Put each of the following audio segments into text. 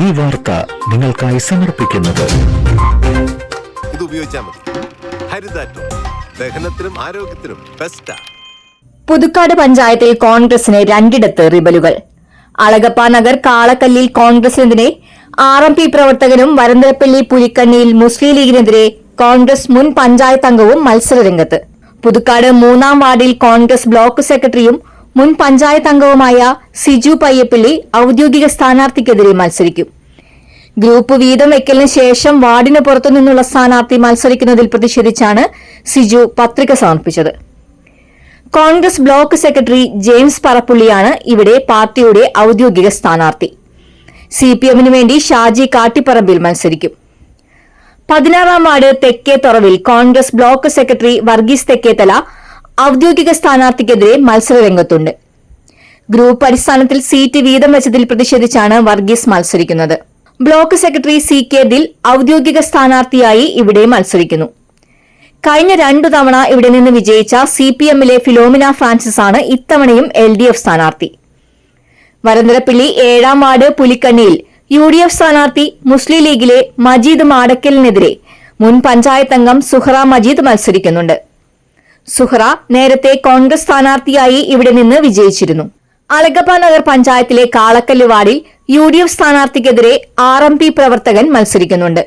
ഈ വാർത്ത നിങ്ങൾക്കായി സമർപ്പിക്കുന്നത്. ഇത് ഉപയോഗിച്ചാൽ മതി. ഹരിതാറ്റോ. ദഹനത്തിനും ആരോഗ്യത്തിനും ബെസ്റ്റാ പുതുക്കാട് പഞ്ചായത്തിൽ കോൺഗ്രസിന് രണ്ടിടത്ത് റിബലുകൾ. അളഗപ്പ നഗർ കാളക്കല്ലിൽ കോൺഗ്രസിനെതിരെ ആർ എം പി പ്രവർത്തകനും വരന്തരപ്പള്ളി പുലിക്കണ്ണിയിൽ മുസ്ലിം ലീഗിനെതിരെ കോൺഗ്രസ് മുൻ പഞ്ചായത്ത് അംഗവും മത്സരരംഗത്ത്. പുതുക്കാട് മൂന്നാം വാർഡിൽ കോൺഗ്രസ് ബ്ലോക്ക് സെക്രട്ടറിയും മുൻ പഞ്ചായത്ത് അംഗവുമായ സിജു പയ്യപ്പള്ളി ഔദ്യോഗിക സ്ഥാനാർത്ഥിക്കെതിരെ മത്സരിക്കും. ഗ്രൂപ്പ് വീതം വെക്കലിന് ശേഷം വാർഡിന് പുറത്തുനിന്നുള്ള സ്ഥാനാർത്ഥി മത്സരിക്കുന്നതിൽ പ്രതിഷേധിച്ചാണ് സിജു പത്രിക സമർപ്പിച്ചത്. കോൺഗ്രസ് ബ്ലോക്ക് സെക്രട്ടറി ജെയിംസ് പറപ്പുള്ളിയാണ് ഇവിടെ പാർട്ടിയുടെ ഔദ്യോഗിക സ്ഥാനാർത്ഥി. സി പി എമ്മിന് വേണ്ടി ഷാജി കാട്ടിപ്പറമ്പിൽ മത്സരിക്കും. പതിനാറാം വാർഡ് തെക്കേ തുറവിൽ കോൺഗ്രസ് ബ്ലോക്ക് സെക്രട്ടറി വർഗീസ് തെക്കേത്തല ഔദ്യോഗിക സ്ഥാനാർത്ഥിക്കെതിരെ മത്സരരംഗത്തുണ്ട്. ഗ്രൂപ്പ് അടിസ്ഥാനത്തിൽ സീറ്റ് വീതം വെച്ചതിൽ പ്രതിഷേധിച്ചാണ് വർഗീസ് മത്സരിക്കുന്നത്. Block secretary C K Dil ഔദ്യോഗിക സ്ഥാനാർത്ഥിയായി ഇവിടെ മത്സരിക്കുന്നു. കഴിഞ്ഞ രണ്ടു തവണ ഇവിടെ നിന്ന് വിജയിച്ച സി പി എമ്മിലെ ഫിലോമിന ഫ്രാൻസിസ് ആണ് ഇത്തവണയും എൽ ഡി എഫ് സ്ഥാനാർത്ഥി. വരന്തരപ്പിള്ളി ഏഴാം വാർഡ് പുലിക്കണ്ണിയിൽ യു ഡി എഫ് സ്ഥാനാർത്ഥി മുസ്ലിം ലീഗിലെ മജീദ് മാടക്കലിനെതിരെ മുൻ പഞ്ചായത്ത് അംഗം സുഹറ മജീദ് മത്സരിക്കുന്നുണ്ട്. സുഹറ നേരത്തെ കോൺഗ്രസ് സ്ഥാനാർത്ഥിയായി ഇവിടെ നിന്ന് വിജയിച്ചിരുന്നു. അലഗപ്പ നഗർ പഞ്ചായത്തിലെ കാളക്കല്ല് വാർഡിൽ യു ഡി എഫ് സ്ഥാനാർത്ഥിക്കെതിരെ ആർ എം പി പ്രവർത്തകൻ മത്സരിക്കുന്നുണ്ട്.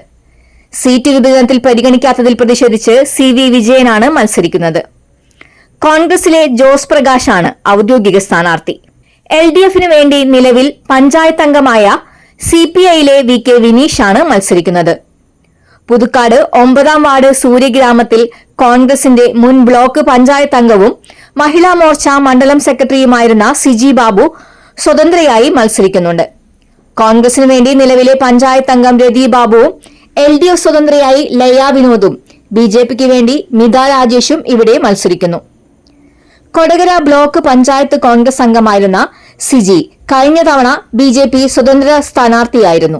സീറ്റ് വിഭജനത്തിൽ പരിഗണിക്കാത്തതിൽ പ്രതിഷേധിച്ച് സി വി വിജയനാണ് മത്സരിക്കുന്നത്. കോൺഗ്രസിലെ ജോസ് പ്രകാശാണ് ഔദ്യോഗിക സ്ഥാനാർത്ഥി. എൽ ഡി എഫിന് വേണ്ടി നിലവിൽ പഞ്ചായത്ത് അംഗമായ സി പി ഐയിലെ വി കെ വിനീഷാണ് മത്സരിക്കുന്നത്. പുതുക്കാട് ഒമ്പതാം വാർഡ് സൂര്യഗ്രാമത്തിൽ കോൺഗ്രസിന്റെ മുൻ ബ്ലോക്ക് പഞ്ചായത്ത് അംഗവും മഹിളാ മോർച്ച മണ്ഡലം സെക്രട്ടറിയുമായിരുന്ന സിജി ബാബു സ്വതന്ത്രയായി മത്സരിക്കുന്നുണ്ട്. കോൺഗ്രസിന് വേണ്ടി നിലവിലെ പഞ്ചായത്ത് അംഗം രതി ബാബുവും എൽ ഡി എഫ് സ്വതന്ത്രയായി ലയ വിനോദും ബി ജെ പിക്ക് വേണ്ടി മിത രാജേഷും ഇവിടെ മത്സരിക്കുന്നു. കൊടകര ബ്ലോക്ക് പഞ്ചായത്ത് കോൺഗ്രസ് അംഗമായിരുന്ന സിജി കഴിഞ്ഞ തവണ ബി ജെ പി സ്വതന്ത്ര സ്ഥാനാർത്ഥിയായിരുന്നു.